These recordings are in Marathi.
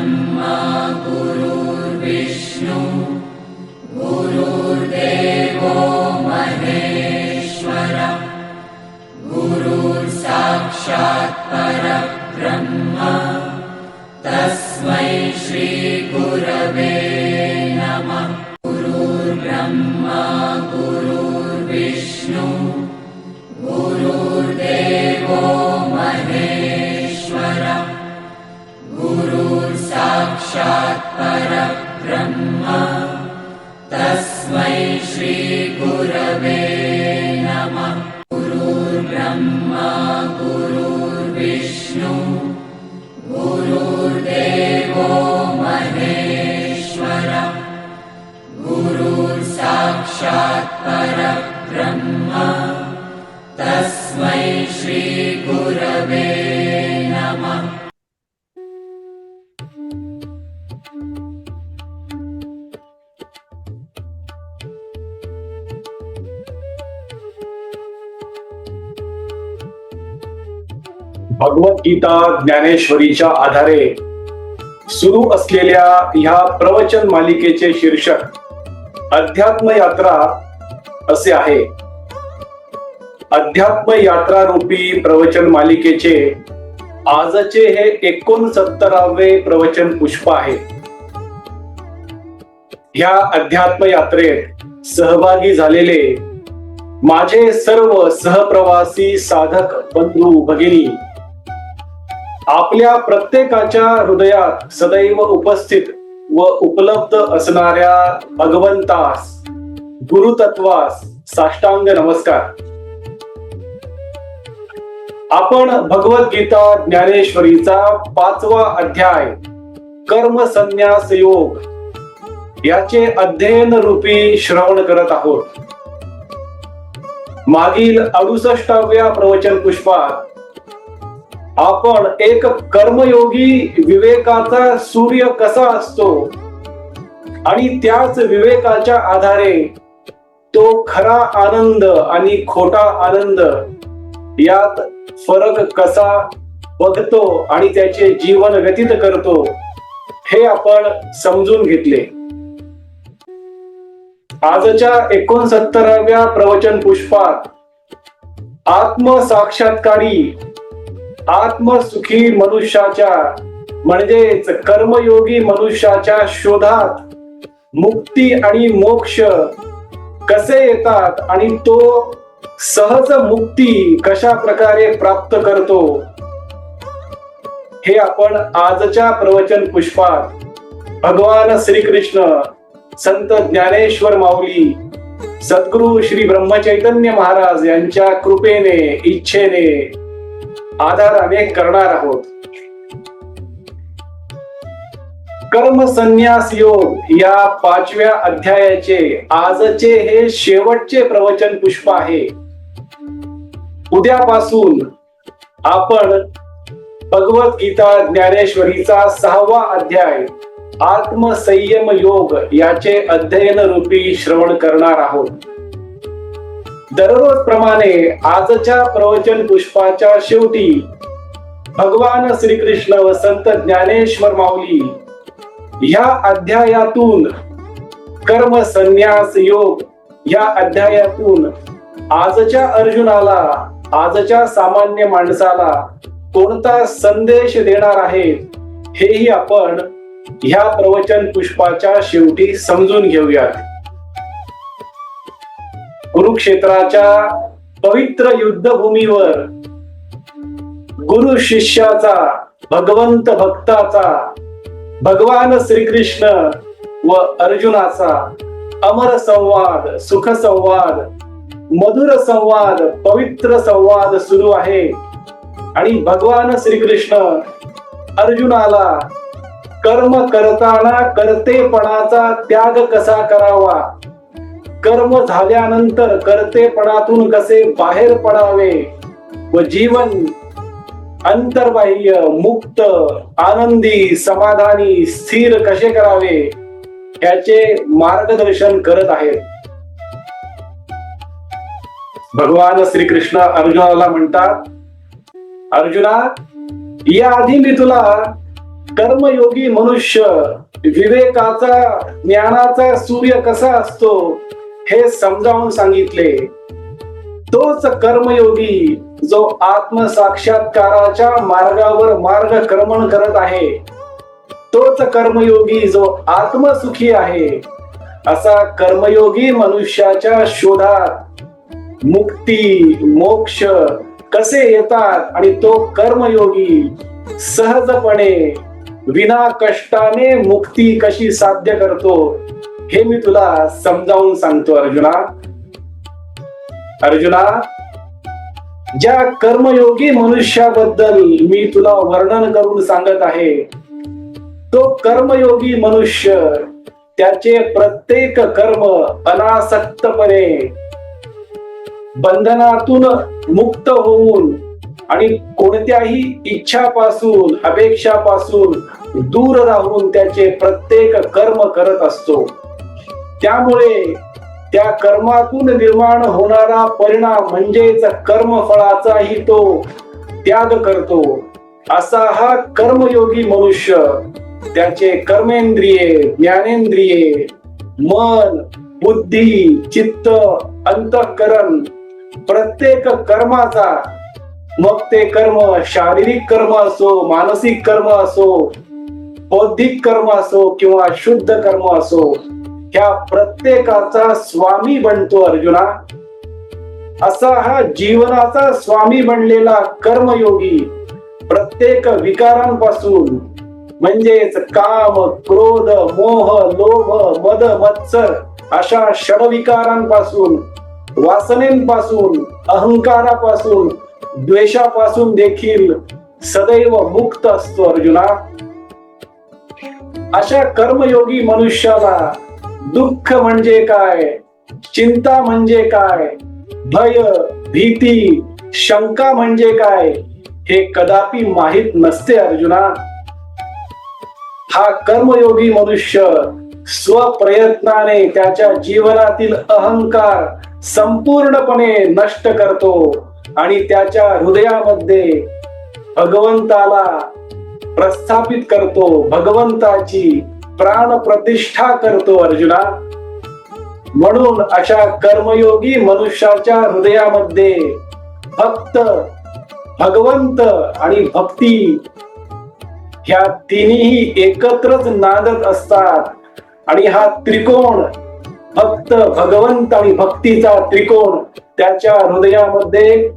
ब्रह्मा गुरुर्विष्णु गुरुर्देवो श्रीगुरवे नमः। गुरुर्ब्रह्मा गुरुर्विष्णु गुरुर्देवो भगवद्गीता ज्ञानेश्वरीच्या आधारे सुरू असलेल्या ह्या प्रवचन मालिकेचे शीर्षक अध्यात्म यात्रा असे आहे. अध्यात्म यात्रा रूपी प्रवचन मालिकेचे आजचे हे एकोणसत्तरावे प्रवचन पुष्प आहे. ह्या अध्यात्म यात्रेत सहभागी झालेले माझे सर्व सहप्रवासी साधक बंधू भगिनी आपल्या प्रत्येकाच्या हृदयात सदैव उपस्थित व उपलब्ध असणाऱ्या भगवंतास गुरुतत्वास साष्टांग नमस्कार. आपण भगवद्गीता ज्ञानेश्वरीचा पाचवा अध्याय कर्म संन्यास योग याचे अध्ययन रूपी श्रवण करत आहोत. मागील अडुसष्टाव्या प्रवचन पुष्पात आपण एक कर्मयोगी विवेकाचा सूर्य कसा असतो? आणि त्याच विवेकाच्या आधारे तो खरा आनंद आणि खोटा आनंद यात फरक कसा बघतो आणि त्याचे जीवन व्यतीत करतो हे आपण समजून घेतले. आजच्या एकोणसत्तराव्या प्रवचन पुष्पात आत्मसाक्षात्कारी आत्मसुखी मनुष्याच्या म्हणजेच कर्मयोगी मनुष्याच्या शोधात मुक्ती आणि मोक्ष कसे येतात आणि तो सहज मुक्ती कशा प्रकारे प्राप्त करतो? हे आपण आजच्या प्रवचन पुष्पात भगवान श्रीकृष्ण संत ज्ञानेश्वर माऊली सद्गुरु श्री ब्रह्मचैतन्य महाराज यांच्या कृपेने इच्छेने आधाराने करणार आहोत. कर्म संन्यास योग या पाचव्या अध्यायाचे आजचे हे शेवटचे प्रवचन पुष्प आहे. उद्यापासून आपण भगवत गीता ज्ञानेश्वरीचा सहावा अध्याय आत्मसंयम योग याचे अध्ययन रूपी श्रवण करणार आहोत. दररोज प्रमाणे आजच्या प्रवचन पुष्पाच्या शेवटी भगवान श्रीकृष्ण व संत ज्ञानेश्वर माऊली ह्या अध्यायातून कर्म संन्यास योग या अध्यायातून आजच्या अर्जुनाला आजच्या सामान्य माणसाला कोणता संदेश देणार आहे हेही आपण ह्या प्रवचन पुष्पाच्या शेवटी समजून घेऊयात. कुरुक्षेत्राच्या पवित्र युद्धभूमीवर गुरु शिष्याचा भगवंत भक्ताचा भगवान श्रीकृष्ण व अर्जुनाचा अमर संवाद सुख संवाद मधुर संवाद पवित्र संवाद सुरू आहे. आणि भगवान श्रीकृष्ण अर्जुनाला कर्म करताना कर्तेपणाचा त्याग कसा करावा? कर्म झाल्यानंतर कर्तेपणातून कसे बाहेर पडावे व जीवन अंतर्बाह्य मुक्त आनंदी समाधानी स्थिर कसे करावे याचे मार्गदर्शन करत आहेत भगवान श्रीकृष्ण अर्जुनाला म्हणतात अर्जुना या आधी मी तुला कर्मयोगी मनुष्य विवेकाचा ज्ञानाचा सूर्य कसा असतो हे समजावून सांगितले. तोच कर्मयोगी जो आत्मसाक्षात्काराच्या मार्गावर मार्गक्रमण करत आहे तोच कर्मयोगी जो आत्मसुखी आहे असा कर्मयोगी मनुष्याच्या शोधात मुक्ती मोक्ष कसे येतात आणि तो कर्मयोगी सहजपणे विना कष्टाने मुक्ती कशी साध्य करतो हे मी तुला समजावून सांगतो अर्जुना. अर्जुना ज्या कर्मयोगी मनुष्याबद्दल मी तुला वर्णन करून सांगत आहे तो कर्मयोगी मनुष्य त्याचे प्रत्येक कर्म अनासक्तपणे बंधनातून मुक्त होऊन आणि कोणत्याही इच्छापासून अपेक्षापासून दूर राहून त्याचे प्रत्येक कर्म करत असतो. त्यामुळे त्या कर्मातून निर्माण होणारा परिणाम म्हणजेच कर्मफळाचाही तो त्याग करतो. असा हा कर्मयोगी मनुष्य त्याचे कर्मेंद्रिये ज्ञानेंद्रिये मन बुद्धी चित्त अंतःकरण प्रत्येक कर्माचा मग ते कर्म शारीरिक कर्म असो मानसिक कर्म असो बौद्धिक कर्म असो किंवा शुद्ध कर्म असो ह्या प्रत्येकाचा स्वामी बनतो अर्जुना. असा हा जीवनाचा स्वामी बनलेला कर्मयोगी प्रत्येक विकारांपासून म्हणजेच काम क्रोध मोह लोभ मद मत्सर अशा षडविकारांपासून वासनेपासून अहंकारापासून द्वेषापासून देखील सदैव मुक्त असतो अर्जुना. अशा कर्मयोगी मनुष्याला दुःख म्हणजे काय? चिंता म्हणजे काय? भय भीती शंका म्हणजे काय? हे कदापि माहीत नसते अर्जुना. हा कर्मयोगी मनुष्य स्वप्रयत्नाने त्याच्या जीवनातील अहंकार संपूर्णपणे नष्ट करतो आणि त्याच्या हृदयामध्ये भगवंताला प्रस्थापित करतो भगवंताची प्राण प्रतिष्ठा करतो अर्जुना. म्हणून अशा कर्मयोगी मनुष्याच्या हृदयामध्ये भक्त भगवंत आणि भक्ती ह्या तिन्ही एकत्रच नांदत असतात. आणि हा त्रिकोण भक्त भगवंत आणि भक्तीचा त्रिकोण त्याच्या हृदयामध्ये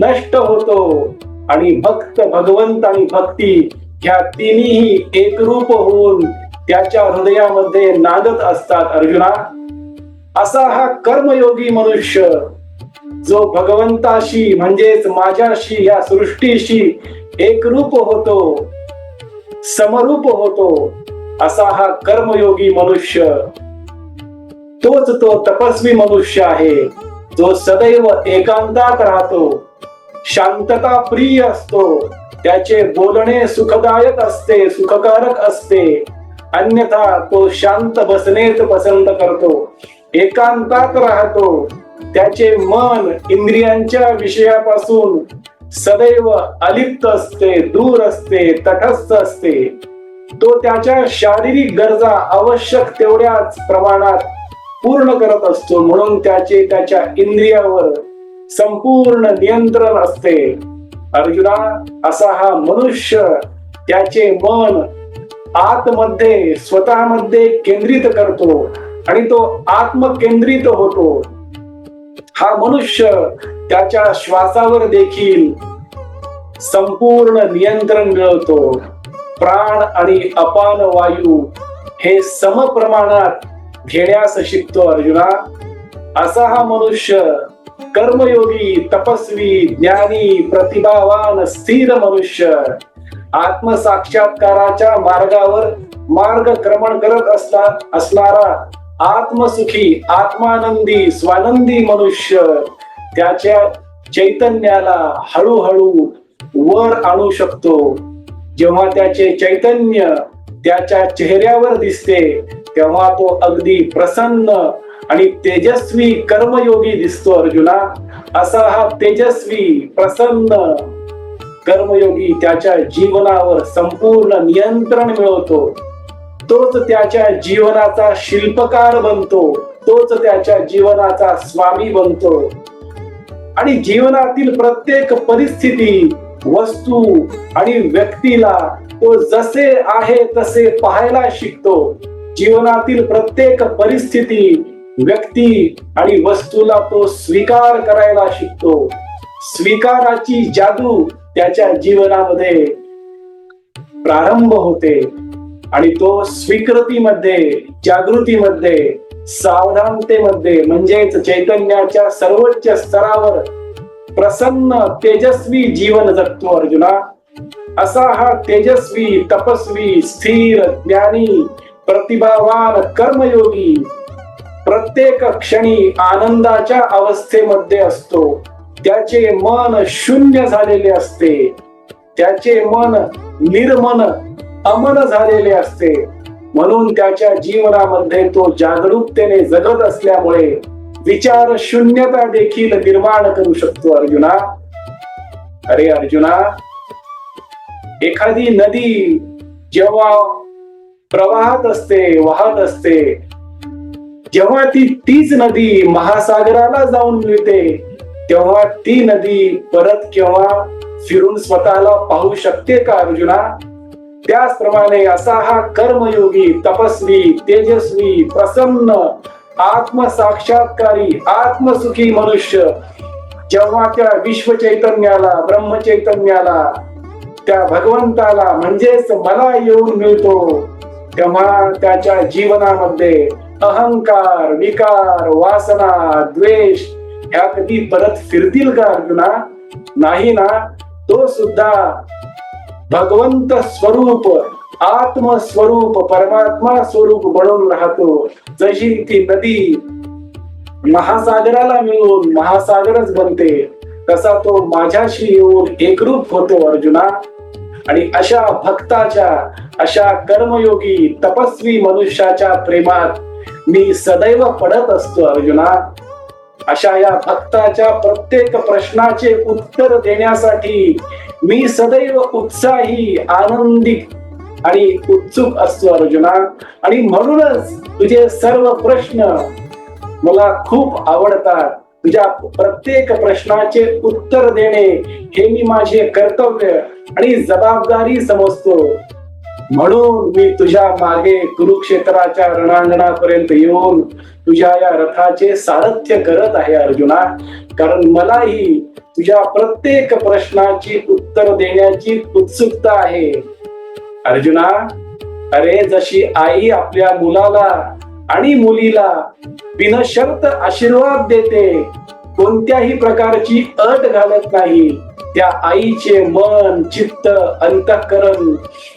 नष्ट होतो. आणि भक्त भगवंत आणि भक्ती ह्या तिन्ही एकरूप होऊन त्याच्या हृदयामध्ये नांदत असतात अर्जुना. असा हा कर्मयोगी मनुष्य जो भगवंताशी म्हणजेच माझ्याशी या सृष्टीशी एकरूप होतो समरूप होतो असा हा कर्मयोगी मनुष्य. तोच तो तपस्वी मनुष्य आहे जो सदैव एकांतात राहतो शांतता प्रिय असतो त्याचे बोलणे सुखदायक असते सुखकारक असते. अन्यथा तो शांत बसणेच पसंत करतो. एकांतात राहतो. त्याचे मन इंद्रियांच्या विषयापासून सदैव अलिप्त असते दूर असते तटस्थ असते. तो त्याच्या शारीरिक गरजा आवश्यक तेवढ्याच प्रमाणात पूर्ण करत असतो. म्हणून त्याचे त्याच्या इंद्रियावर संपूर्ण नियंत्रण असते. अर्जुना असा हा मनुष्य त्याचे मन आतमध्ये स्वतःमध्ये केंद्रित करतो आणि तो आत्मकेंद्रित होतो. हा मनुष्य त्याच्या श्वासावर देखील संपूर्ण नियंत्रण मिळवतो. प्राण आणि अपान वायू हे समप्रमाणात घेण्यास शिकतो अर्जुना. असा हा मनुष्य कर्मयोगी तपस्वी ज्ञानी प्रतिभावान स्थिर मनुष्य आत्मसाक्षात्काराच्या मार्गावर मार्गक्रमण करत असतात असणारा आत्मसुखी आत्मानंदी स्वानंदी मनुष्य त्याच्या चैतन्याला हळूहळू वर आणू शकतो. जेव्हा त्याचे चैतन्य त्याच्या चेहऱ्यावर दिसते तेव्हा तो अगदी प्रसन्न आणि तेजस्वी कर्मयोगी दिसतो अर्जुना. असा हा तेजस्वी प्रसन्न कर्मयोगी त्याच्या जीवनावर संपूर्ण नियंत्रण मिळवतो. तोच त्याच्या जीवनाचा शिल्पकार बनतो. तोच त्याच्या जीवनाचा स्वामी बनतो. आणि जीवनातील प्रत्येक परिस्थिती वस्तू आणि व्यक्तीला तो जसे आहे तसे पाहायला शिकतो. जीवनातील प्रत्येक परिस्थिती व्यक्ती आणि वस्तूला तो स्वीकार करायला शिकतो. स्वीकाराची जादू त्याच्या जीवनामध्ये प्रारंभ होते आणि तो स्वीकृतीमध्ये जागृतीमध्ये सावधानतेमध्ये म्हणजेच चैतन्याच्या सर्वोच्च स्तरावर प्रसन्न तेजस्वी जीवन जगतो अर्जुना. असा हा तेजस्वी तपस्वी स्थिर ज्ञानी प्रतिभावान कर्मयोगी प्रत्येक क्षणी आनंदाच्या अवस्थेमध्ये असतो. त्याचे मन शून्य झालेले असते त्याचे मन निर्मन अमन झालेले असते. म्हणून त्याच्या जीवनामध्ये तो जागरूकतेने जगत असल्यामुळे विचार शून्यता देखील निर्माण करू शकतो अर्जुना. अरे अर्जुना एखादी नदी जेव्हा प्रवाहात असते वाहत असते जेव्हा ती तीच नदी महासागराला जाऊन मिळते तेव्हा ती नदी परत केव्हा फिरून स्वतःला पाहू शकते का अर्जुना? त्याचप्रमाणे असा हा कर्मयोगी तपस्वी तेजस्वी प्रसन्न आत्मसाक्षात्कारी आत्मसुखी मनुष्य जेव्हा त्या विश्व चैतन्याला ब्रह्म चैतन्याला त्या भगवंताला म्हणजेच मला येऊन मिळतो तेव्हा त्याच्या जीवनामध्ये अहंकार विकार वासना द्वेष ह्या कधी परत फिरतील का अर्जुना? नाही ना तो सुद्धा भगवंत स्वरूप आत्मस्वरूप परमात्मा स्वरूप बनून राहतो. जशी ती नदी महासागराला मिळून महासागरच बनते तसा तो माझ्याशी येऊन एकरूप होतो अर्जुना. आणि अशा भक्ताच्या अशा कर्मयोगी तपस्वी मनुष्याच्या प्रेमात मी सदैव पडत असतो अर्जुना. अशा या भक्ताच्या प्रत्येक प्रश्नाचे उत्तर देण्यासाठी मी सदैव उत्साही आनंदी आणि उत्सुक असतो अर्जुना. आणि म्हणूनच तुझे सर्व प्रश्न मला खूप आवडतात. तुझ्या प्रत्येक प्रश्नाचे उत्तर देणे हे मी माझे कर्तव्य आणि जबाबदारी समजतो. म्हणून मी तुझ्या मागे कुरुक्षेत्राच्या रणांगणापर्यंत येऊन तुझ्या या रथाचे सारथ्य करत आहे अर्जुना. कारण मलाही तुझ्या प्रत्येक प्रश्नाची उत्तर देण्याची उत्सुकता आहे. अर्जुना अरे जशी आई आपल्या मुलाला आणि मुलीला बिनशर्त आशीर्वाद देते कोणत्याही प्रकारची अट घालत नाही. त्या आईचे मन चित्त अंतःकरण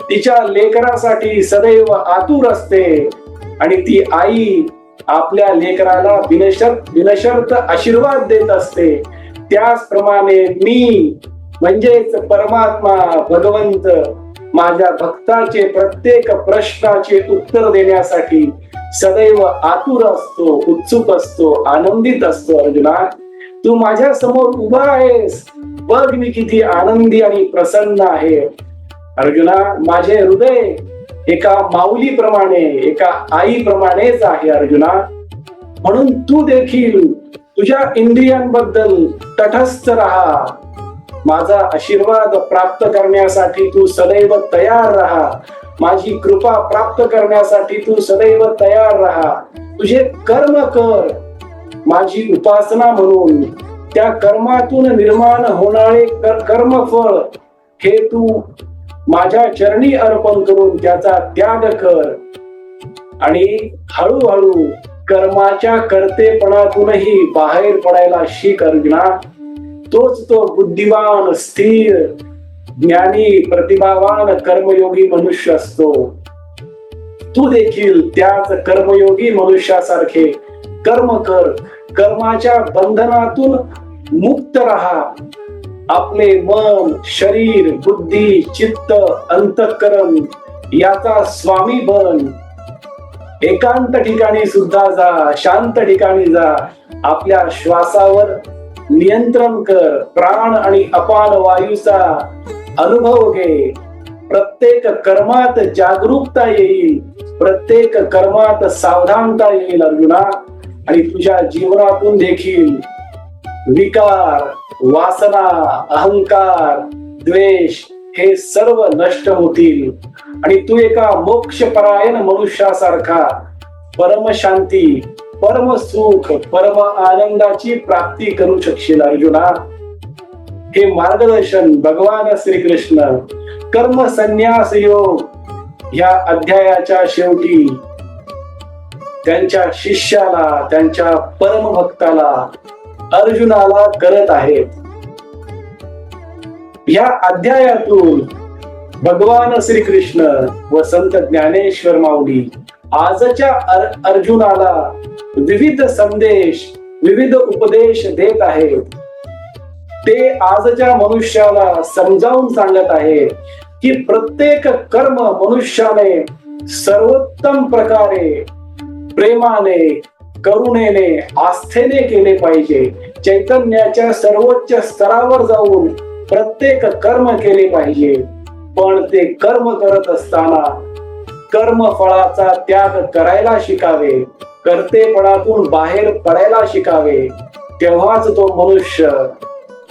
तिच्या लेकरासाठी सदैव आतुर असते. आणि ती आई आपल्या लेकराला बिनशर्त बिनशर्त आशीर्वाद देत असते. त्याचप्रमाणे मी म्हणजेच परमात्मा भगवंत माझ्या भक्ताचे प्रत्येक प्रश्नाचे उत्तर देण्यासाठी सदैव आतुर असतो उत्सुक असतो आनंदित असतो अर्जुना. तू माझ्यासमोर उभा आहेस. बघ मी किती आनंदी आणि प्रसन्न आहे. अर्जुना माझे हृदय एका माऊलीप्रमाणे एका आईप्रमाणेच आहे अर्जुना. म्हणून तू देखील तुझ्या इंद्रियांबद्दल तटस्थ राहा. माझा आशीर्वाद प्राप्त करण्यासाठी तू सदैव तयार राहा. माझी कृपा प्राप्त करण्यासाठी तू सदैव तयार राहा. तुझे कर्म कर. माझी उपासना म्हणून त्या कर्मातून निर्माण होणारे कर्मफळ हे तू माझ्या चरणी अर्पण करून त्याचा त्याग कर. आणि हळूहळू कर्माच्या कर्तेपणातूनही बाहेर पडायला शिक अर्जुना तोच तो बुद्धिमान स्थिर ज्ञानी प्रतिभावान कर्मयोगी मनुष्य असतो. तू देखील त्याच कर्मयोगी मनुष्यासारखे कर्म कर. कर्माच्या बंधनातून मुक्त राहा. आपले मन शरीर बुद्धी चित्त अंतकरण याचा स्वामी बन. एकांत ठिकाणी सुद्धा जा शांत ठिकाणी जा. आपल्या श्वासावर नियंत्रण कर. प्राण आणि अपान वायूचा अनुभव घे. प्रत्येक कर्मात जागरूकता येईल. प्रत्येक कर्मात सावधानता येईल अर्जुना. आणि तुझ्या जीवनातून देखील विकार वासना अहंकार द्वेष हे सर्व नष्ट होतील. आणि तू एका मोक्षपरायण मनुष्यासारखा परमशांती परम सुख परम आनंदाची प्राप्ती करू शकशील अर्जुना. हे मार्गदर्शन भगवान श्रीकृष्ण कर्म संन्यास योग या अध्यायाच्या शेवटी त्यांच्या शिष्याला त्यांच्या परमभक्ताला अर्जुनाला करत आहेत या अध्यायातून भगवान श्रीकृष्ण व संत ज्ञानेश्वर माऊली आजच्या अर- अर्जुनाला विविध संदेश विविध उपदेश देत आहेत. ते आजच्या मनुष्याला समजावून सांगत आहेत की प्रत्येक कर्म मनुष्याने सर्वोत्तम प्रकारे प्रेमाने करुणेने आस्थेने केले पाहिजे. चैतन्याच्या सर्वोच्च स्तरावर जाऊन प्रत्येक कर्म केले पाहिजे. पण ते कर्म करत असताना कर्म फळाचा त्याग करायला शिकावे. कर्तेपणातून बाहेर पडायला शिकावे. तेव्हाच तो मनुष्य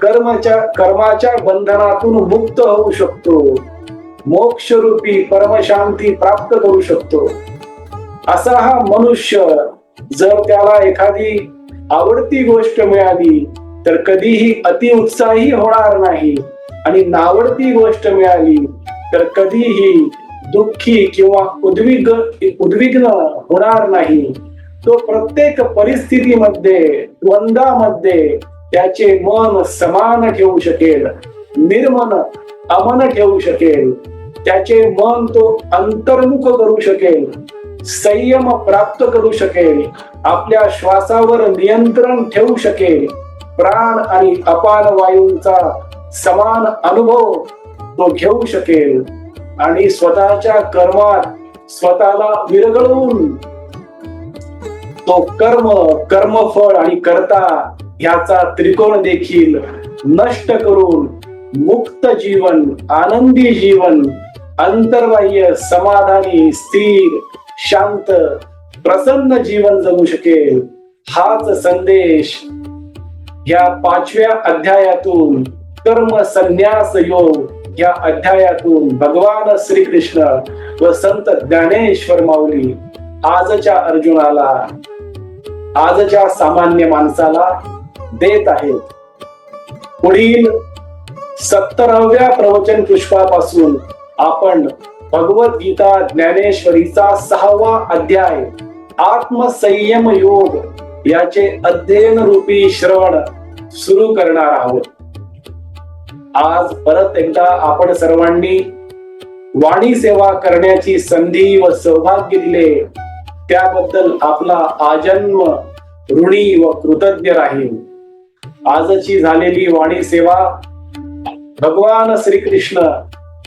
कर्मच्या कर्माच्या बंधनातून मुक्त होऊ शकतो. मोक्षरूपी परमशांती प्राप्त करू शकतो. असा हा मनुष्य जर त्याला एखादी आवडती गोष्ट मिळाली तर कधीही अति उत्साही होणार नाही. आणि नावडती गोष्ट मिळाली तर कधीही दुःखी किंवा उद्विग उद्विग्न होणार नाही. तो प्रत्येक परिस्थितीमध्ये द्वंद्वामध्ये त्याचे मन समान ठेवू शकेल निर्मन अमन ठेवू शकेल. त्याचे मन तो अंतर्मुख करू शकेल. संयम प्राप्त करू शकेल. आपल्या श्वासावर नियंत्रण ठेवू शकेल. प्राण आणि अपान वायूंचा समान अनुभव तो घेऊ शकेल. आणि स्वतःच्या कर्मात स्वतःला विरघळवून तो कर्म कर्मफळ आणि कर्ता ह्याचा त्रिकोण देखील नष्ट करून मुक्त जीवन आनंदी जीवन अंतर्बाह्य समाधानी स्थिर शांत प्रसन्न जीवन जगू शकेल. हाच संदेश या पाचव्या अध्यायातून कर्म संन्यास योग या अध्यायातून भगवान श्रीकृष्ण व संत ज्ञानेश्वर माऊली आजच्या अर्जुनाला आजच्या सामान्य माणसाला देत आहेत. पुढील सत्तराव्या प्रवचन पुष्पापासून आपण भगवद्गीता ज्ञानेश्वरीचा सहावा अध्याय आत्मसंयम योग याचे अध्ययन रूपी श्रवण सुरू करणार आहोत. आज परत एकदा आपण सर्वांनी वाणी सेवा करण्याची संधी व सौभाग्य दिले त्याबद्दल आपला आजन्म ऋणी व कृतज्ञ राहील. आजची झालेली वाणी सेवा भगवान श्रीकृष्ण